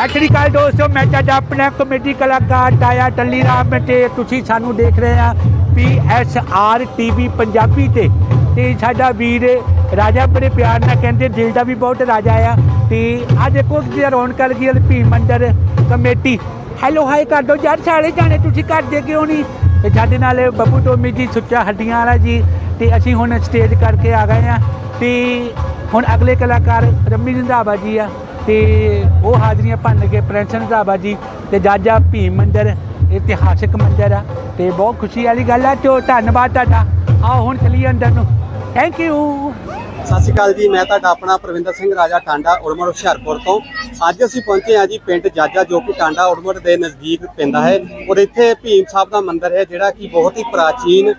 ਸਤਿ ਸ਼੍ਰੀ ਅਕਾਲ ਦੋਸਤੋ, ਮੈਂ ਤੁਹਾਡਾ ਆਪਣਾ ਕਮੇਡੀ ਕਲਾਕਾਰ ਤਾਇਆ ਟੱਲੀ ਰਾਮ ਤੇ ਤੁਸੀਂ ਸਾਨੂੰ ਦੇਖ ਰਹੇ ਆ ਪੀਐਸਆਰ ਟੀਵੀ ਪੰਜਾਬੀ ਤੇ। ਤੇ ਸਾਡਾ ਵੀਰ ਰਾਜਾ ਬੜੇ ਪਿਆਰ ਨਾਲ ਕਹਿੰਦੇ, ਦਿਲ ਦਾ ਵੀ ਬਹੁਤ ਰਾਜਾ ਆ। ਤੇ ਆ ਦੇਖੋ ਕਿ ਰੌਣਕ ਲੱਗੀ ਹੈ ਭੀ ਮੰਦਰ ਕਮੇਟੀ। ਹੈਲੋ ਹਾਈ ਕਰ ਦੋ ਯਾਰ, ਸਾਰੇ ਜਾਣੇ, ਤੁਸੀਂ ਕਰਦੇ ਕਿਉਂ ਨਹੀਂ? ਤੇ ਸਾਡੇ ਨਾਲ ਬੱਬੂ ਟੋਮੀ ਜੀ, ਸੁੱਚਾ ਹੱਡੀਆਂ ਵਾਲਾ ਜੀ, ਤੇ ਅਸੀਂ ਹੁਣ ਸਟੇਜ ਕਰਕੇ ਆ ਗਏ ਆ। ਤੇ ਹੁਣ ਅਗਲੇ ਕਲਾਕਾਰ ਰੰਮੀ ਰੰਧਾਵਾ ਜੀ ਆ। ਤੇ ਉਹ ਹਾਜ਼ਰੀਆਂ ਭੰਨ ਕੇ ਪ੍ਰਿੰਸ ਰੰਧਾਵਾ ਜੀ ਤੇ ਜਾਜਾ ਭੀਮ ਮੰਦਰ, ਇਤਿਹਾਸਿਕ ਮੰਦਰ ਆ ਤੇ ਬਹੁਤ ਖੁਸ਼ੀ ਵਾਲੀ ਗੱਲ ਆ ਤੇ ਧੰਨਵਾਦ ਤੁਹਾਡਾ। ਆਓ ਹੁਣ ਚਲੀਏ ਅੰਦਰ ਨੂੰ। ਥੈਂਕ ਯੂ ਸਤਿ ਸ਼੍ਰੀ ਅਕਾਲ ਜੀ, ਮੈਂ ਤੁਹਾਡਾ ਆਪਣਾ ਪ੍ਰਵਿੰਦਰ ਸਿੰਘ ਰਾਜਾ ਟਾਂਡਾ ਉੜਮੜ ਹੁਸ਼ਿਆਰਪੁਰ ਤੋਂ। ਅੱਜ ਅਸੀਂ ਪਹੁੰਚੇ ਹਾਂ ਜੀ ਪਿੰਡ ਜਾਜਾ ਜੋ ਕਿ ਟਾਂਡਾ ਉੜਮੜ ਦੇ ਨਜ਼ਦੀਕ ਪੈਂਦਾ ਹੈ। ਔਰ ਇੱਥੇ ਭੀਮ ਸਾਹਿਬ ਦਾ ਮੰਦਿਰ ਹੈ ਜਿਹੜਾ ਕਿ ਬਹੁਤ ਹੀ ਪ੍ਰਾਚੀਨ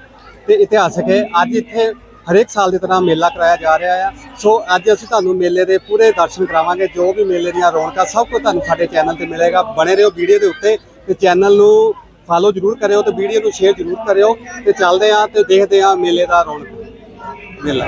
ਤੇ ਇਤਿਹਾਸਕ ਹੈ। ਅੱਜ ਇੱਥੇ ਹਰੇਕ ਸਾਲ ਦੀ ਤਰ੍ਹਾਂ ਮੇਲਾ ਕਰਾਇਆ ਜਾ ਰਿਹਾ ਆ। ਸੋ ਅੱਜ ਅਸੀਂ ਤੁਹਾਨੂੰ ਮੇਲੇ ਦੇ ਪੂਰੇ ਦਰਸ਼ਨ ਕਰਾਵਾਂਗੇ, ਜੋ ਵੀ ਮੇਲੇ ਦੀਆਂ ਰੌਣਕਾਂ, ਸਭ ਕੁਝ ਤੁਹਾਨੂੰ ਸਾਡੇ ਚੈਨਲ ਤੇ ਮਿਲੇਗਾ। ਬਣੇ ਰਹੋ ਵੀਡੀਓ ਦੇ ਉੱਤੇ ਤੇ ਚੈਨਲ ਨੂੰ ਫਾਲੋ ਜਰੂਰ ਕਰਿਓ ਤੇ ਵੀਡੀਓ ਨੂੰ ਸ਼ੇਅਰ ਜਰੂਰ ਕਰਿਓ ਤੇ ਚੱਲਦੇ ਹਾਂ ਤੇ ਦੇਖਦੇ ਹਾਂ ਮੇਲੇ ਦਾ ਰੌਣਕ ਮੇਲਾ।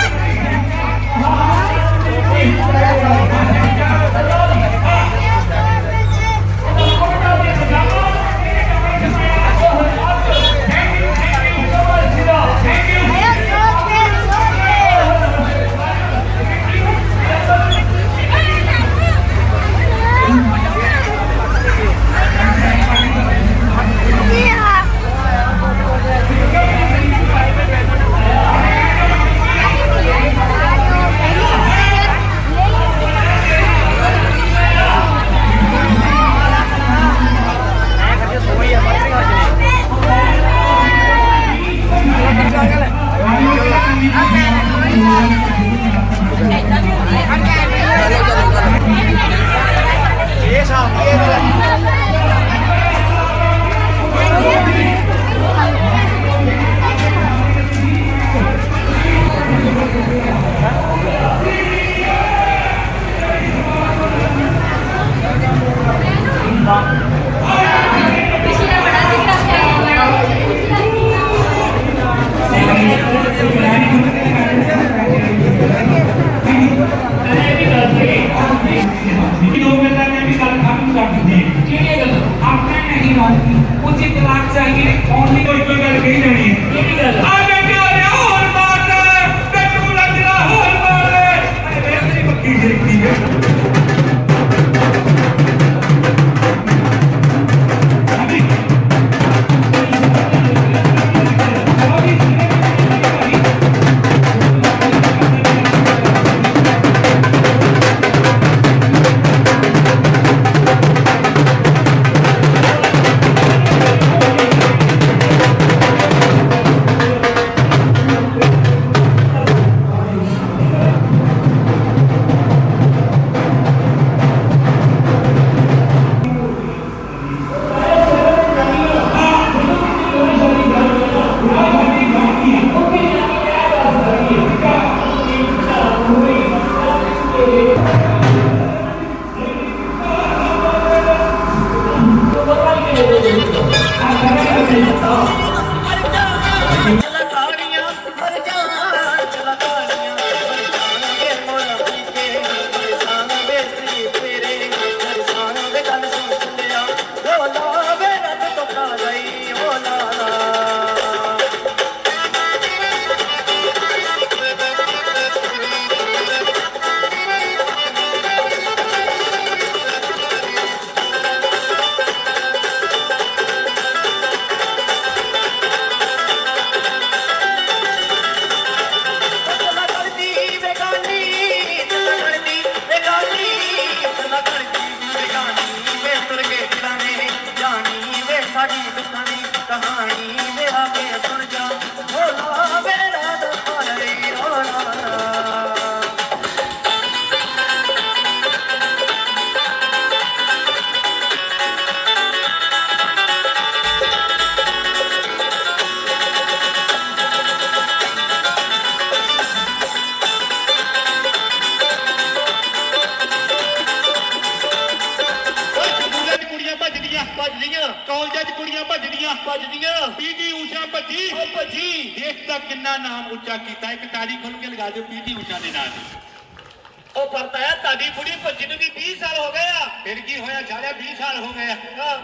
ਭੱਜਦੀਆਂ ਭੱਜਦੀਆਂ ਕਾਲਜਾਂ 'ਚ ਕੁੜੀਆਂ ਭੱਜਦੀਆਂ ਭੱਜਦੀਆਂ। ਪੀਟੀ ਊਸ਼ਾ ਭੱਜੀ। ਉਹ ਭੱਜੀ। ਦੇਖ ਤਾਂ ਕਿੰਨਾ ਨਾਮ ਉੱਚਾ ਕੀਤਾ ਇੱਕ ਤਾੜੀ ਖੁੱਲ ਕੇ ਲਗਾ ਦਿਓ ਪੀਟੀ ਊਸ਼ਾ ਦੇ ਨਾਂ ਤੇ ਉਹ ਪਰਤਾਇਆ ਤੁਹਾਡੀ ਬੁੜੀ ਭੱਜੀ ਨੂੰ ਵੀ 20 ਸਾਲ ਹੋ ਗਏ ਆ। ਫਿਰ ਕੀ ਹੋਇਆ? ਸਾਰਿਆ 20 ਸਾਲ ਹੋ ਗਏ ਆ।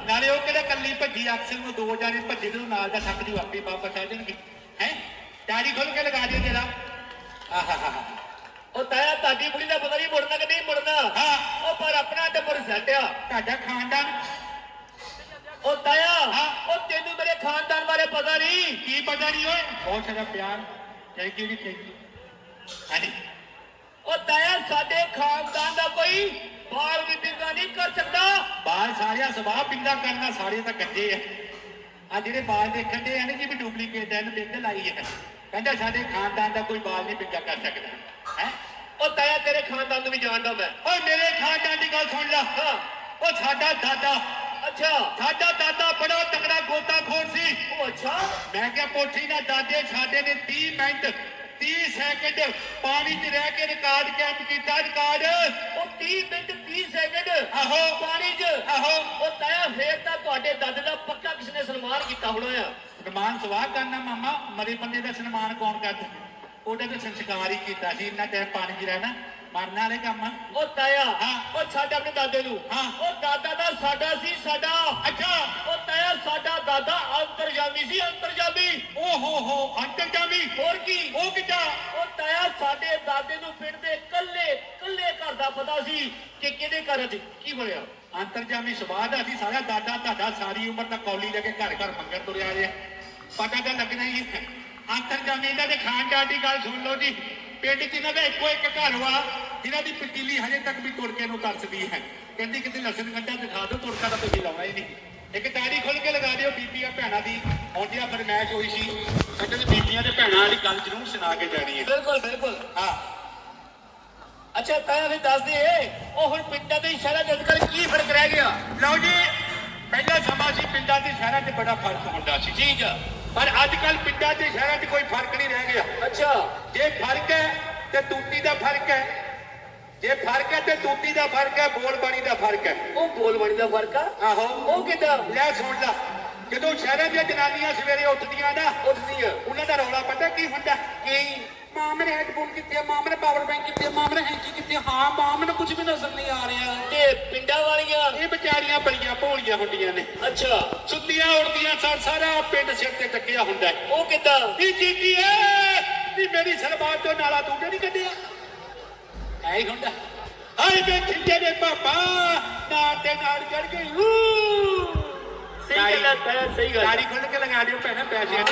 ਨਾਲੇ ਉਹ ਕਿਹੜਾ ਕੱਲੀ ਭੱਜੀ ਅਕਸਰ ਨੂੰ ਦੋ ਜਾਣੇ ਭੱਜੇ ਨੂੰ ਨਾਲ ਦਾ ਥੱਕ ਦੀ ਵਾਪੀ ਵਾਪਸ ਆ ਜਾਣਗੇ। ਹੈ? ਤਾਰੀ ਖੁੱਲ ਕੇ ਲਗਾ ਦਿਓ ਜਰਾ। ਆਹਾਹਾ ਉਹ ਤਾਇਆ ਤੁਹਾਡੀ ਕੁੜੀ ਦਾ ਪਤਾ ਨਹੀਂ ਮੁੜਨਾ ਕਿ ਨਹੀਂ ਮੁੜਨਾ। ਹਾਂ। ਉਹ ਪਰ ਆਪਣਾ ਤੇ ਪਰਸੈਂਟ ਆ ਤੁਹਾਡਾ ਖਾਨਦਾਨ ਉਹ ਤਾਇਆ ਹਾਂ। ਉਹ ਤੈਨੂੰ ਮੇਰੇ ਖਾਨਦਾਨ ਬਾਰੇ ਪਤਾ ਨਹੀਂ। ਕੀ ਪਤਾ ਨਹੀਂ ਓਏ? ਬਹੁਤ ਸਾਰਾ ਪਿਆਰ। ਥੈਂਕ ਯੂ ਜੀ ਥੈਂਕ ਯੂ ਹਾਂਜੀ। ਉਹ ਤਾਇਆ ਸਾਡੇ ਖਾਨਦਾਨ ਦਾ ਕੋਈ ਬਾਲ ਵੀ ਬਿੰਗਾ ਨਹੀਂ ਕਰ ਸਕਦਾ। ਬਾਲ ਸਾਰਿਆ ਸਵਾਹ ਪਿੰਡਾ ਕਰਨਾ ਸਾਰੇ ਤਾਂ ਕੱਜੇ ਆ। ਆ ਜਿਹੜੇ ਬਾਲ ਦੇਖਣ ਦੇ ਆ ਨੇ ਜਿਵੇਂ ਡੁਪਲੀਕੇਟ ਐ ਇਹਨੂੰ ਬਿੰਦ ਲਾਈ ਹੈ ਕਹਿੰਦਾ ਸਾਡੇ ਖਾਨਦਾਨ ਦਾ ਕੋਈ ਬਾਲ ਨਹੀਂ ਪਿੰਡਾ ਕਰ ਸਕਦਾ। ਹੈ? ਉਹ ਤਾਇਆ ਤੇਰੇ ਖਾਨਦਾਨ ਨੂੰ ਵੀ ਜਾਣਦਾ ਮੈਂ। ਓਏ ਮੇਰੇ ਖਾਨਦਾਨ ਦੀ ਗੱਲ ਸੁਣ ਲੈ। ਹਾਂ। ਉਹ ਸਾਡਾ ਦਾਦਾ। ਅੱਛਾ ਸਾਡਾ ਦਾਦਾ ਬੜਾ ਤਕੜਾ ਗੋਤਾਖੋਰ ਸੀ। ਉਹ ਅੱਛਾ। ਮੈਂ ਕਿਹਾ ਪੋਠੀ ਨਾ ਦਾਦੇ ਸਾਡੇ ਨੇ 30 ਮਿੰਟ 30 ਸੈਕਿੰਡ ਪਾਣੀ 'ਚ ਰਹਿ ਕੇ ਰਿਕਾਰਡ ਕੈਂਪ ਕੀਤਾ ਰਿਕਾਰਡ ਉਹ 30 ਮਿੰਟ 30 ਸੈਕਿੰਡ ਆਹੋ। ਪਾਣੀ 'ਚ। ਆਹੋ। ਉਹ ਤਾਇਆ ਫੇਰ ਤਾਂ ਤੁਹਾਡੇ ਦਾਦੇ ਦਾ ਪੱਕਾ ਕਿਸੇ ਨੇ ਸਨਮਾਨ ਕੀਤਾ ਹੋਣਾ ਆ। ਸਨਮਾਨ ਸਵਾਹ ਕਰਨਾ ਮਾਮਾ ਮਰੇ ਬੰਦੇ ਦਾ ਸਨਮਾਨ ਕੌਣ ਕਰਦਾ? ਉਹਦਾ ਤਾਂ ਸੰਸਕਾਰ ਹੀ ਕੀਤਾ ਸੀ ਇੰਨਾ ਟਾਈਮ ਪਾਣੀ 'ਚ ਰਹਿਣਾ। ਮਰਨ ਵਾਲੇ ਕੰਮ? ਆ। ਉਹ ਤਾਇਆ ਹਾਂ। ਉਹ ਛੱਡ ਆਪਣੇ ਦਾਦੇ ਨੂੰ। ਹਾਂ। ਉਹ ਦਾਦਾ ਦਾ ਸਾਡਾ ਸੀ ਸਾਡਾ। ਅੱਛਾ। ਉਹ ਤਾਇਆ ਸਾਡਾ ਦਾਦਾ ਅੰਤਰਜਾਮੀ ਸੀ ਅੰਤਰਜਾਮੀ। ਓ ਹੋ ਹੋ ਅੰਤਰਜਾਮੀ। ਹੋਰ ਕੀ? ਉਹ ਕਿੱਦਾਂ? ਉਹ ਤਾਇਆ ਸਾਡੇ ਦਾਦੇ ਨੂੰ ਪਿੰਡ ਦੇ ਕੱਲੇ ਕੱਲੇ ਘਰ ਦਾ ਪਤਾ ਸੀ ਕਿ ਕਿਹਦੇ ਘਰ 'ਚ ਕੀ ਬਣਿਆ ਅੰਤਰਜਾਮੀ ਸਵਾਦ ਆ ਸੀ ਸਾਰਾ ਦਾਦਾ ਤੁਹਾਡਾ ਸਾਰੀ ਉਮਰ ਤੱਕ ਕੌਲੀ ਲੈ ਕੇ ਘਰ ਘਰ ਮੰਗਣ ਤੁਰਿਆ ਜੇ ਪਤਾ ਤਾਂ ਲੱਗਣਾ ਹੀ ਹੈ। ਅੰਤਰਜਾਮੀ ਇਹਨਾਂ ਦੇ ਖਾਨਦਾਨ ਦੀ ਗੱਲ ਸੁਣ ਲਓ ਜੀ। ਪਿੰਡ 'ਚ ਇਹਨਾਂ ਦਾ ਇੱਕੋ ਇੱਕ ਘਰ ਵਾ। ਜਿਨ੍ਹਾਂ ਦੀ ਪਤੀਲੀ ਹਜੇ ਤੱਕ ਵੀ ਤੁਰਕੇ ਨੂੰ ਤਰਸਦੀ ਹੈ। ਕਹਿੰਦੀ ਕਿਤੇ ਲਸਣ ਗੰਢਾ ਦਿਖਾ ਦਿਓ ਤੁਰਕਾ ਤਾਂ ਤੁਸੀਂ ਲਾਉਣਾ ਹੀ ਨਹੀਂ। ਇੱਕ ਤਾੜੀ ਖੁੱਲ ਕੇ ਲਗਾ ਦਿਓ ਬੀਬੀਆਂ ਭੈਣਾਂ ਦੀ। ਜਿਹੜਾ ਫਰਮੈਸ਼ ਹੋਈ ਸੀ ਕਹਿੰਦੇ ਬੀਬੀਆਂ ਤੇ ਭੈਣਾਂ ਵਾਲੀ ਗੱਲ ਜ਼ਰੂਰ ਸੁਣਾ ਕੇ ਜਾਣੀ ਹੈ। ਬਿਲਕੁਲ ਬਿਲਕੁਲ। ਹਾਂ। ਅੱਛਾ ਤਾਇਆ ਵੀ ਦੱਸ ਦੇ ਉਹ ਹੁਣ ਪਿੰਡਾਂ ਦੇ ਸ਼ਹਿਰਾਂ ਦੇ ਅੰਦਰ ਕੀ ਫ਼ਰਕ ਰਹਿ ਗਿਆ? ਲਓ ਜੀ ਪਹਿਲਾ ਸਮਾਂ ਸੀ ਪਿੰਡਾਂ ਤੇ ਸ਼ਹਿਰਾਂ 'ਚ ਬੜਾ ਫ਼ਰਕ ਹੁੰਦਾ ਸੀ। ਠੀਕ ਆ ਪਰ ਅੱਜ ਕੱਲ ਪਿੰਡਾਂ ਤੇ ਸ਼ਹਿਰਾਂ 'ਚ ਕੋਈ ਫ਼ਰਕ ਨਹੀਂ ਰਹਿ ਗਿਆ। ਅੱਛਾ। ਜੇ ਫ਼ਰਕ ਹੈ ਤੇ ਤੂਤੀ ਦਾ ਫ਼ਰਕ ਹੈ। ਜੇ ਫ਼ਰਕ ਹੈ ਤੇ ਤੂਤੀ ਦਾ ਫ਼ਰਕ ਹੈ ਬੋਲ ਬਾਣੀ ਦਾ ਫ਼ਰਕ ਹੈ। ਉਹ ਬੋਲਬਾਣੀ ਦਾ ਫ਼ਰਕ ਆ? ਆਹੋ। ਉਹ ਕਿਦਾਂ? ਲੈ ਸੁਣ ਲੈ। ਜਦੋਂ ਸ਼ਹਿਰਾਂ ਦੀਆਂ ਜਨਾਨੀਆਂ ਸਵੇਰੇ ਉੱਠਦੀਆਂ ਨਾ ਉੱਠਦੀ ਆ ਉਹਨਾਂ ਦਾ ਰੌਲਾ ਪਤਾ ਕੀ ਹੁੰਦਾ? ਕੀ? ਮਾਂ ਮੇਰੇ ਹੈਡਫੋਨ ਕਿੱਥੇ ਆ ਮਾਂ ਮੇਰੇ ਪਾਵਰ ਬੈਂਕ ਕਿੱਥੇ ਆ ਮਾਂ ਮੇਰੇ ਹੈਂਕੀ ਕਿੱਥੇ? ਹਾਂ ਮਾਂ ਮੈਨੂੰ ਕੁਝ ਵੀ ਨਜ਼ਰ ਨਹੀਂ ਆ ਰਿਹਾ। ਤੇ ਪਿੰਡਾਂ ਵਾਲੀਆਂ? ਇਹ ਵਿਚਾਰੀਆਂ ਬੜੀਆਂ ਭੋਲੀਆਂ ਹੁੰਦੀਆਂ ਨੇ। ਅੱਛਾ। ਸੁੱਤੀਆਂ ਉੱਠਦੀਆਂ ਸਾਰ ਸਾਰਾ ਪਿੰਡ ਸਿਰ ਤੇ ਚੱਕਿਆ ਹੁੰਦਾ ਉਹ ਕਿਦਾਂ? ਨੀ ਜੀਤੀ ਏ ਨੀ ਮੇਰੀ ਸਲਵਾਰ ਤੋਂ ਨਾਲਾ ਤੂੰ ਨਹੀਂ ਕੱਢਿਆ? ਐ ਹੀ ਹੁੰਦਾ। ਹਾਏ ਬੇ ਖਿੰਡੇ ਦੇ ਪਾਪਾ ਨਾਲ ਤੇ ਨਾਲ ਚੜ ਗਈ ਹੂ। ਸਹੀ ਗੱਲ ਤਾਇਆ ਸਹੀ ਗੱਲ। ਗਾੜੀ ਖੁੱਲ ਕੇ ਲਗਾ ਦਿਓ ਭੈਣਾ ਪੈਸੇ।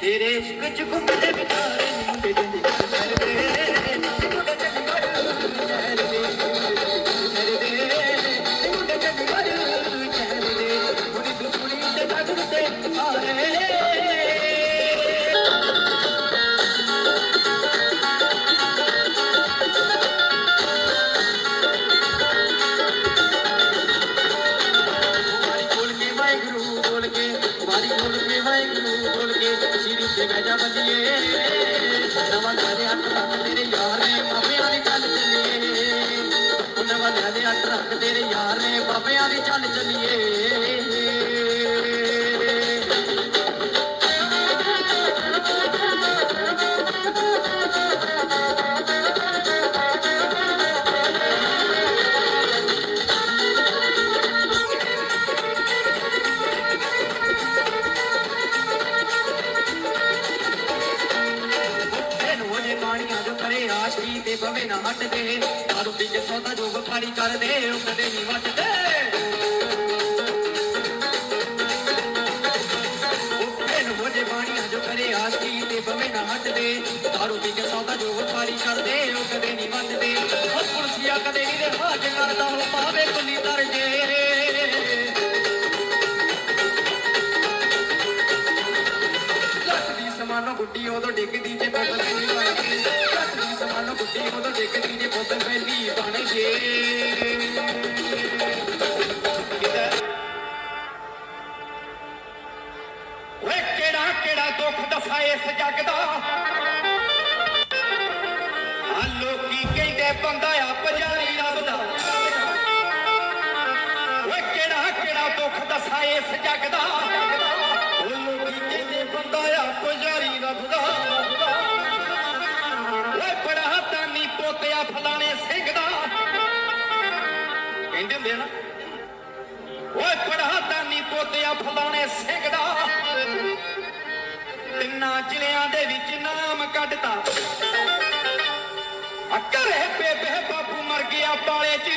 ਸਾਰੇ ਤੇਰੇ ਇਸ਼ਕ ਚ ਘੁੰਮਦੇ ਵਿਚਾਰੇ ਮੁੰਡੇ ਦਾਰੂ ਪੀ ਕੇ ਸੌਦਾ ਜੋ ਵਪਾਰੀ ਕਰਦੇ ਉਹ ਕਦੇ ਨਹੀਂ ਵੱਟਦੇ ਉਹ ਪੁਲਸੀਆ ਕਦੇ ਨਹੀਂ ਰਿਹਾ ਜਗਰਦਾ ਉਹ ਪਾਵੇ ਕੁਲੀ ਇਸ ਜੱਗ ਦਾ? ਆ ਲੋਕੀ ਕਹਿੰਦੇ ਬੰਦਾ ਆ ਪੁਜਾਰੀ ਰੱਬ ਦਾ। ਓਏ ਕਿਹੜਾ ਕਿਹੜਾ ਦੁੱਖ ਦੱਸਾ ਇਸ ਜੱਗ ਦਾ? ਉਹ ਲੋਕੀ ਕਹਿੰਦੇ ਬੰਦਾ ਆ ਪੁਜਾਰੀ ਰੱਬ ਦਾ। ਇਹਨਾਂ ਜ਼ਿਲ੍ਹਿਆਂ ਦੇ ਵਿੱਚ ਨਾਮ ਕੱਢਤਾ। ਅਕਰੇ ਬੇਬੇ, ਬਾਪੂ ਮਰ ਗਿਆ ਪਾਲੇ ਚ।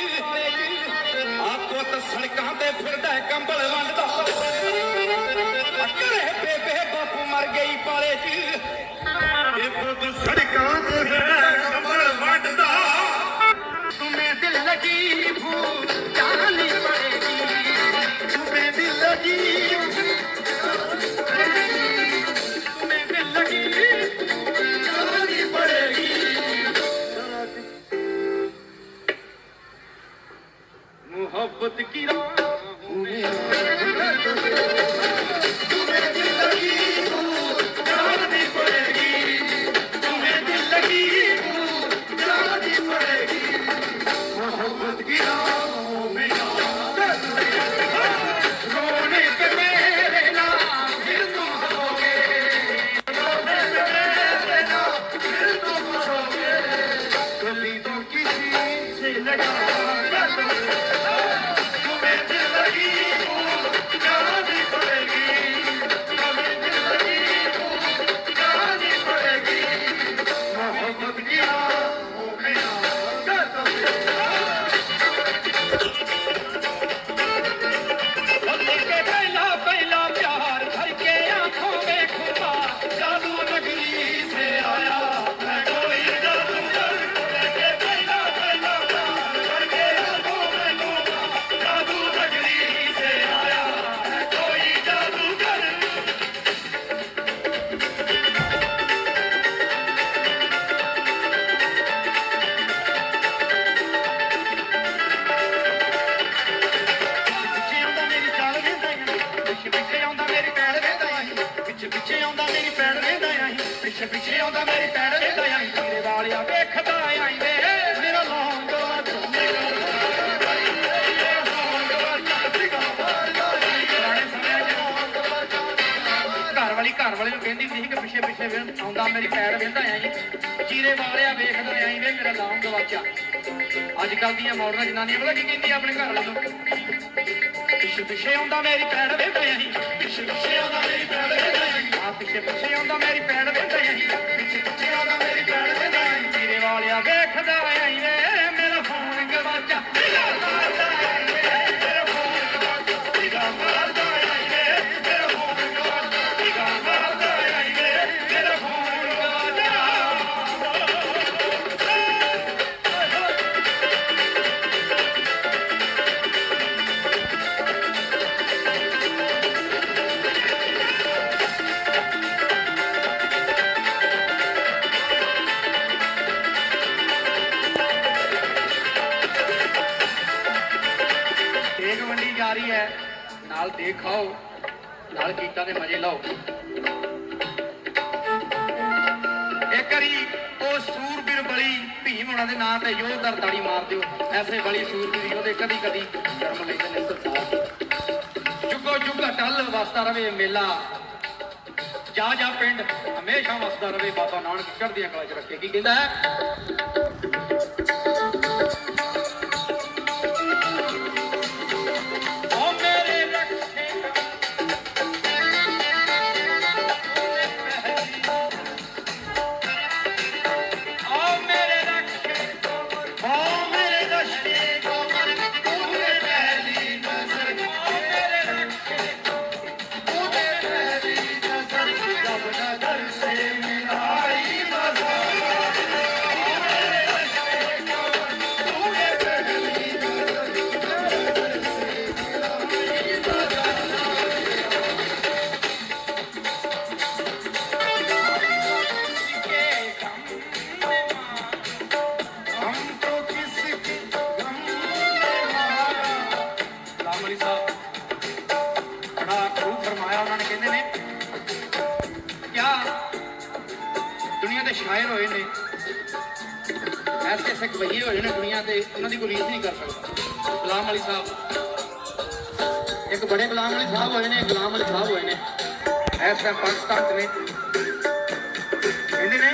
ਆ ਪੁੱਤ ਸੜਕਾਂ ਤੇ ਫਿਰਦਾ ਕੰਬਲ ਵੰਡਦਾ। ਅਕਰੇ ਬੇਬੇ, ਬਾਪੂ ਮਰ ਗਈ ਪਾਲੇ ਚ। ਇਹ ਪੁੱਤ ਸੜਕਾਂ ਤੇ ਫਿਰਦਾ ਕੰਬਲ ਵੰਡਦਾ। ਤੁਮੇ ਦਿਲ ਲਗੀ ਭੂ ਜਾਨੀ ਪੜੇਗੀ। ਤੁਮੇ ਦਿਲ ਲਗੀ मोहब्बत की राहों में ਕਿ ਪਿੱਛੇ ਆਉਂਦਾ, ਮੇਰੀ ਪੈੜ ਵੇਂਦਾ ਆਹੀਂ ਚੀਰੇ ਵਾਲਿਆ ਵੇਖਦਾ ਆਹੀਂ ਵੇ ਮੇਰਾ ਲੌਂਗ ਗਵਾਚਾ ਅੱਜ ਕੱਲ ਦੀਆਂ ਮਾਡਰਨ ਜਨਾਨੀਆਂ ਪਤਾ ਕੀ ਕਹਿੰਦੀ ਆਪਣੇ ਘਰ ਵਾਲੇ? ਨੂੰ ਪਿੱਛੇ ਪਿੱਛੇ ਆਉਂਦਾ ਮੇਰੀ ਪੈੜ ਵੇਂਦਾ ਆਹੀਂ ਪਿੱਛੇ ਪਿੱਛੇ ਆਉਂਦਾ ਮੇਰੀ ਪੈੜ ਵੇਂਦਾ ਆਹੀਂ ਆ ਪਿੱਛੇ ਪਿੱਛੇ ਆਉਂਦਾ ਮੇਰੀ ਪੈੜ ਵੇਂਦਾ ਆਹੀਂ ਪਿੱਛੇ ਪਿੱਛੇ ਆਉਂਦਾ ਮੇਰੀ ਪੈੜ ਵੇਂਦਾ ਆਹੀਂ ਤੇਰੇ ਵਾਲਿਆ ਵੇਖਦਾ ਆਹੀਂ ਵੇ ਮੇਰਾ ਫੋਨ ਗਵਾਚਾ ਨਾਲ ਦੇਖ ਖਾਓ ਨਾਲ ਗੀਤਾਂ ਦੇ ਮਜ਼ੇ ਲਓ। ਇੱਕ ਵਾਰੀ ਉਹ ਸੂਰਬੀਰ ਬਲੀ ਭੀਮ ਉਹਨਾਂ ਦੇ ਨਾਂ ਤੇ ਯੋਧਰ ਤਾੜੀ ਮਾਰ ਦਿਓ। ਐਸੇ ਬੜੀ ਸੂਰਤ ਦੀ ਕਦੀ ਕਦੀ ਜਨਮ ਲੈਂਦੇ ਨੇ ਸਰਦਾਰ। ਜੁਗੋ ਜੁਗ ਟੱਲ ਵਸਦਾ ਰਵੇ ਮੇਲਾ। ਜਾ ਜਾ ਪਿੰਡ, ਹਮੇਸ਼ਾ ਵਸਦਾ ਰਵੇ ਬਾਬਾ ਨਾਨਕ। ਚੜ੍ਹਦੀਆਂ ਕਲਾ ਚ ਰੱਖੇ। ਕੀ ਕਹਿੰਦਾ ਹੈ? ਗੁਲਾਮ ਅਲੀ ਸਾਹਿਬ। ਇੱਕ ਬੜੇ ਗੁਲਾਮ ਅਲੀ ਸਾਹਿਬ ਹੋਏ ਨੇ ਗੁਲਾਮ ਅਲੀ ਸਾਹਿਬ ਹੋਏ ਨੇ। ਇਸ ਪਾਕਿਸਤਾਨ ਚ ਨੇ। ਕਹਿੰਦੇ ਨੇ